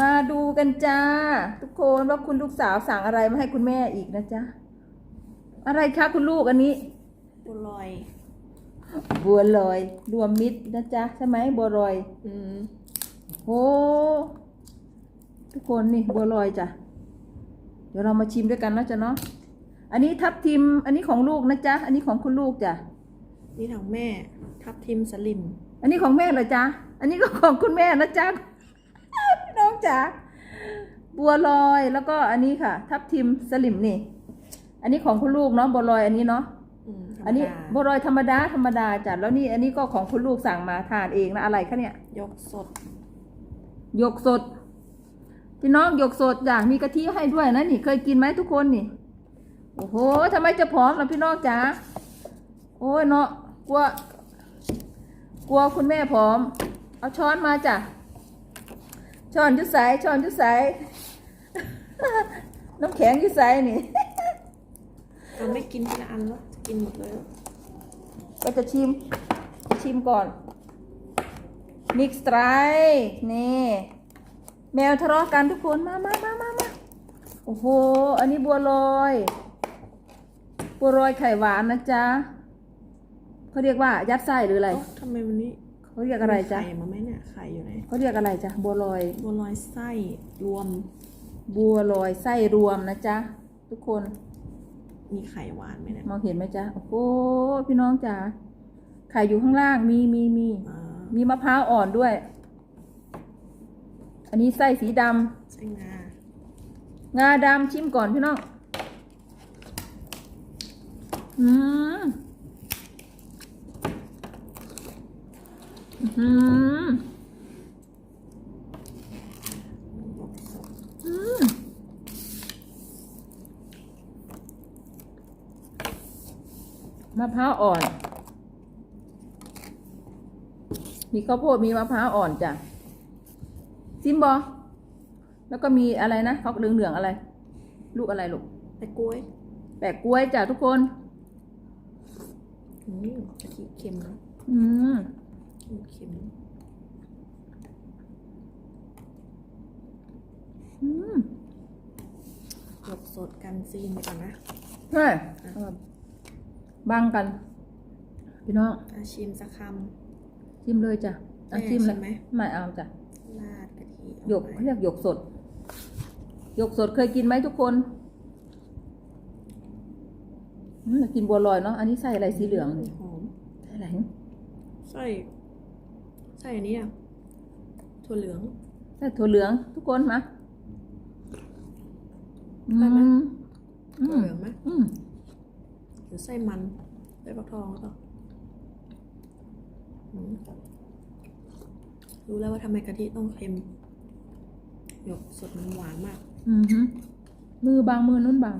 มาดูกันจ้า ทุกคนว่าคุณลูกสาวสั่งอะไรมาให้คุณแม่อีกนะจ๊ะ อะไรคะคุณลูกอันนี้บัวลอย บัวลอย รวมมิตรนะจ๊ะ ใช่ไหมบัวลอย อืมโอ้ทุกคนนี่บัวลอยจ้ะ เดี๋ยวเรามาชิมด้วยกันนะจ๊ะเนาะอันนี้ทับทิม อันนี้ของลูกนะจ๊ะ อันนี้ของคุณลูกจ้ะ นี่ของแม่ ทับทิมสลิม อันนี้ของแม่เหรอจ๊ะ อันนี้ก็ของคุณแม่นะจ๊ะพี่น้อง จ๋าบัวลอยแล้วก็อันนี้ค่ะ ทับทิมสลิมนี่ อันนี้ของคุณลูกเนาะบัวลอยอันนี้เนาะอืมธรรมอันนี้ดาบัวลอยธรรมดาธรรมดาจ้ะแล้วนี่อันนี้ก็ของคุณลูกสั่งมาทานเองนะอะไรคะเนี่ย ยกสดหยกสดพี่น้องหยกสดจ้ะมีกะทิให้ด้วยนะนี่ เคยกินไหมทุกคนนี่ โอ้โหทำไมจะผอมล่ะพี่น้องจ๋าโอ้ยเนาะกลัว กลัวคุณแม่ผอม เอาช้อนมาจ้ะ ช้อนอยุสายช้อนอยุสายน้ำแข็งอยุสายนี่เราไม่กินทีละอันแล้วจะกินหมดเลยเหรอก็จะชิม ชิมก่อน มิกซ์ไตรนี่ แมวทะเลาะกันทุกคน มามามามามาโอ้โห อันนี้บัวลอย บัวลอยไข่หวานนะจ๊ะเขาเรียกว่ายัดไส้หรืออะไรเอ้าทำไมวันนี้เขาเรียกอะไรจ๊ะไข่มาไหม เนี่ยไข่อยู่ไหนเขาเรียกอะไรจ๊ะบัวลอย บัวลอยไส้รวม บัวลอยไส้รวมนะจ๊ะทุกคน มีไข่หวานไหมเนี่ยมองเห็นไหมจ๊ะโอ้โหพี่น้องจ๋าไข่อยู่ข้างล่างมีมีมีอ่ามีมะพร้าวอ่อนด้วย อันนี้ไส้สีดไส้งาำงาดำชิมก่อนพี่น้อง อืม อื้อหือยกสดอืมมะพร้าวอ่อน มีข้าวโพด มีมะพร้าวอ่อนจ้ะซิมบอ แล้วก็มีอะไรนะเขาเหลืองเหลืองๆอะไร ลูกอะไรลูกแต่กล้วย แปะกล้วยจ้ะทุกคน อืมกะทิเค็มนะอืม เค็มอืมยกสดกันซีนไปก่อนนะใช่เอามาบังกัน พี่น้องอาชิมสักคชิมเลยจ้ะอะแม่ชิมเลยชิมไหมไม่เอาจ้ะำราดกะทิหยกเอาเขาไปเรียกหยกสดหยกสดเคยกินไหมทุกคนอืมกินบัวลอยเนาะอันนี้ใส่อะไรสีเหลืองนี่หอมใส่อะไรใส่ ใส่อันนี้อะถั่วเหลือง ใส่ถั่วเหลืองทุกคนมาอืได้ไหมมอืถั่วมเหลืองไหมอืมหรือไส้มันไส้ฟักทองหรือเปล่าอืมรู้แล้วว่าทำไมกะทิต้องเค็มหยกสดมันหวานมาก อือหือมือบางมือนุ่นบาง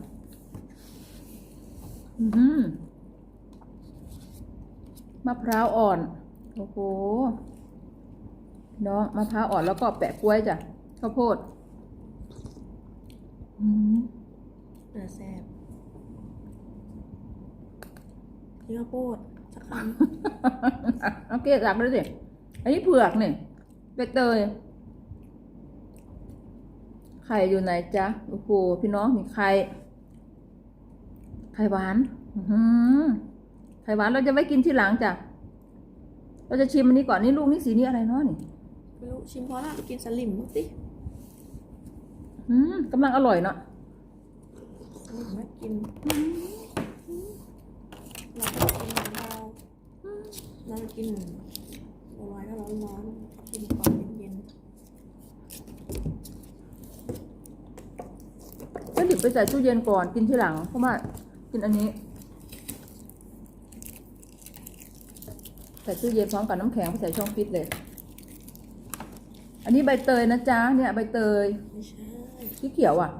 อือหือมะพร้าวอ่อน โอ้โหเนาะมะพร้าวอ่อนแล้วก็แปะกล้วยจ้ะข้าวโพดอืมเนื้อแซ่บนี่ข้าวโพดสักคเอาเกล็ดหลักเลยสิอันนี้เผือกนี่ใบเตยไข่อยู่ไหนจ๊ะโอ้โหพี่น้องมีไข่ไข่หวานอือหือไข่หวานเราจะไว้กินทีหลังจ้ะเราจะชิมอันนี้ก่อนนี่ลูกนี่สีนี้อะไรเนาะนี่ำ ไม่รู้ชิมพอละกินสลิมบ้างสิอืมกำลังอร่อยเนาะสลิมไม่กินเราก็กินของเราเราจะกินบัวลอยก็ร้อนร้อนๆกินก่อนเย็นก็ดิบไปใส่ตู้เย็นก่อนกินทีหลังเพราะว่ากินอันนี้ใส่ตู้เย็นพร้อมกับน้ำแข็งไปใส่ช่องฟิตเลย อันนี้ใบเตยนะจ๊ะเนี่ยใบเตยๆไม่ใช่สีเขียวอะ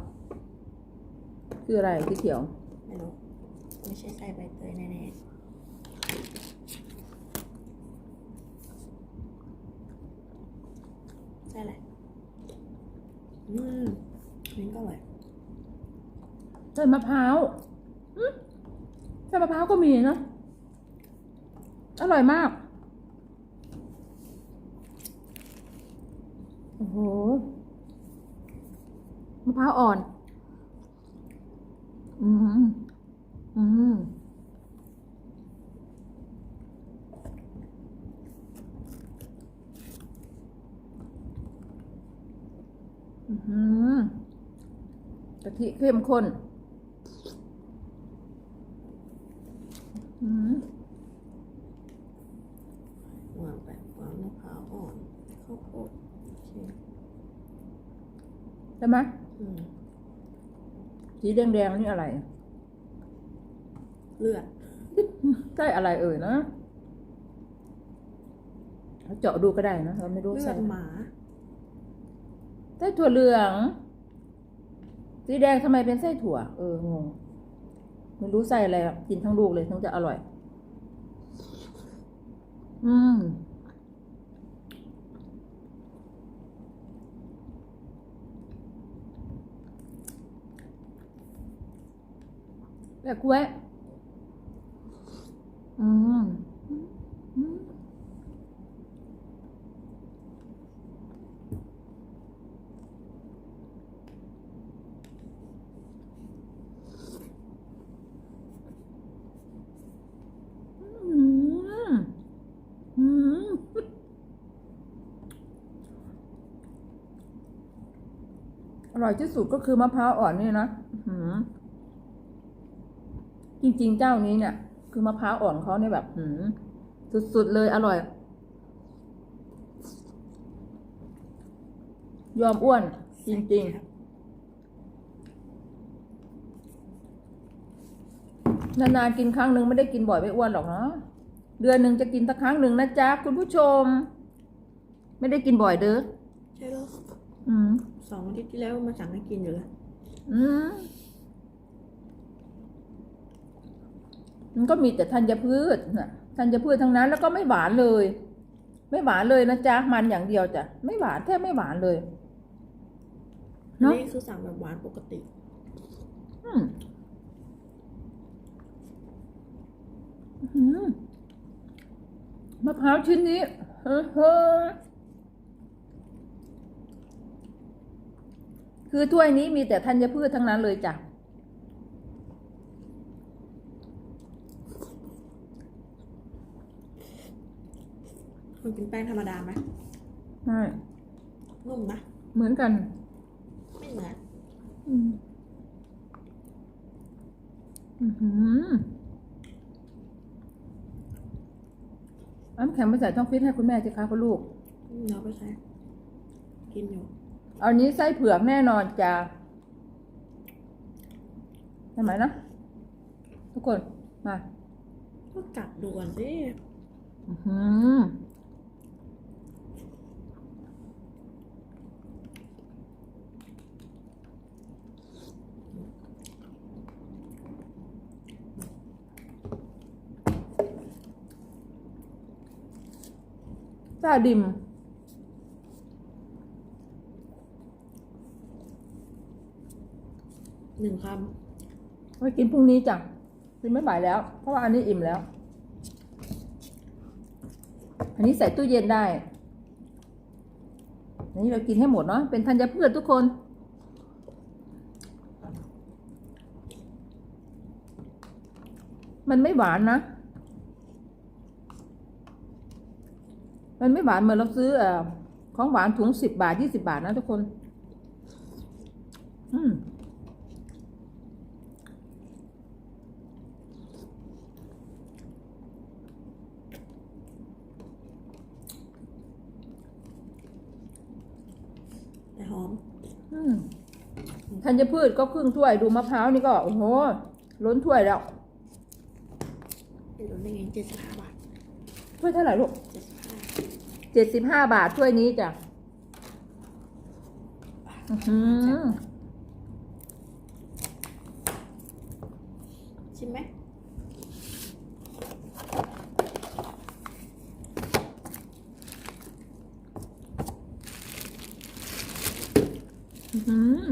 คืออะไรสีเขียว ไม่รู้ไม่ใช่ใส่ใบเตยแน่ๆใช่แหละอืมอันนี้ก็อร่อยใส่มะพร้าวอืมใส่มะพร้าวก็มีนะอร่อยมาก โอ้โหมะพร้าวอ่อน อืมอืมอือหือกะทิเข้มข้นอืมวางแบบวางมะพร้าวอ่อนข้าวโพด ใช่ไหมอืมสีแดงๆนี่อะไร เลือดใช่อะไรเอ่ยนะเราเจาะดูก็ได้นะเราไม่รู้เลือใส่ดหมาไส้ถั่วเหลือง สีแดงทำไมเป็นไส้ถั่ว เอองงไม่รู้ใส่อะไรอะกินทั้งลูกเลยถึงจะอร่อย อืม แบบกล้วยอืมอืมอร่อยที่สุดก็คือมะพร้าวอ่อนนี่นะ อื้อหือ จริง ๆ เจ้านี้เนี่ย คือมะพร้าวอ่อนเขาเนี่ยแบบหืมสุด ๆ เลยอร่อย ยอมอ้วน จริง ๆ นานๆกินครั้งหนึ่งไม่ได้กินบ่อยไม่อ้วนหรอกเนาะเดือนหนึ่งจะกินสักครั้งหนึ่งนะจ๊ะ คุณผู้ชม ไม่ได้กินบ่อยเด้อใช่แล้วอืมสองอาทิตย์ที่แล้วมาสั่งให้กินอยู่เลยอืม มันก็มีแต่ธัญพืชนะธัญพืชทั้งนั้น แล้วก็ไม่หวานเลย ไม่หวานเลยนะจ๊ะมันอย่างเดียวจ้ะไม่หวานแทบไม่หวานเลยอันเนาะนี่คือสั่งแบบหวานปกติอืมอื้อหือมะพร้าวชิ้นนี้เฮ้อเฮ้อคือถ้วยนี้มีแต่ธัญพืชทั้งนั้นเลยจ้ะ มันเป็นแป้งธรรมดาไหมใช่นุ่มนะเหมือนกัน ไม่เหมือนอืมอือหือน้ำแข็งไปใส่ช่องฟิตให้คุณแม่สิคะคุณลูก อืมเราไปใช้กินอยู่ เอานี้ไส้เผือกแน่นอนจ้ะใช่ไหมนะ ทุกคน มา ก็กัดดูก่อนสิ อื้อหือ ซาดิม หนึ่งคไว้กินพรุ่งนี้จ้ะกินไม่ไหวแล้ว เพราะว่าอันนี้อิ่มแล้ว อันนี้ใส่ตู้เย็นได้ อันนี้เรากินให้หมดเนาะ เป็นธัญพืชทุกคน มันไม่หวานนะ มันไม่หวานเหมือนเราซื้อเอ่อของหวานถุงสิบบาทยี่สิบาทนะทุกคน อืมำแต่หอม อืมธัญพืชก็ครึ่งถ้วยดูมะพร้าวนี่ก็โอ้โห ล้นถ้วยแล้วเดี๋ยวได้เงินเจ็ดสิบห้าบาทถ้วยเท่าไหร่ลูกเจ็ดสิบห้า เจ็ดสิบห้าบาทถ้วยนี้จ้ะอื้อหือชิมไหมอื้อหือ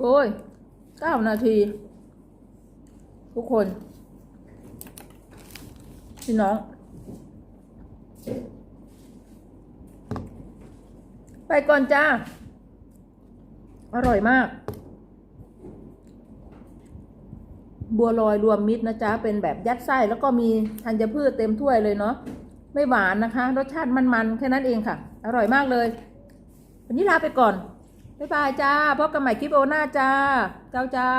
โอ้ยเก้านาที ทุกคน พี่น้อง ไปก่อนจ้า อร่อยมาก บัวลอยรวมมิตรนะจ๊ะ เป็นแบบยัดไส้แล้วก็มีธัญพืชเต็มถ้วยเลยเนาะ ไม่หวานนะคะ รสชาติมันๆ แค่นั้นเองค่ะ อร่อยมากเลย วันนี้ลาไปก่อน บ๊ายบายจ้า พบกันใหม่คลิปโอหน้าจ้า เจ้าเจ้า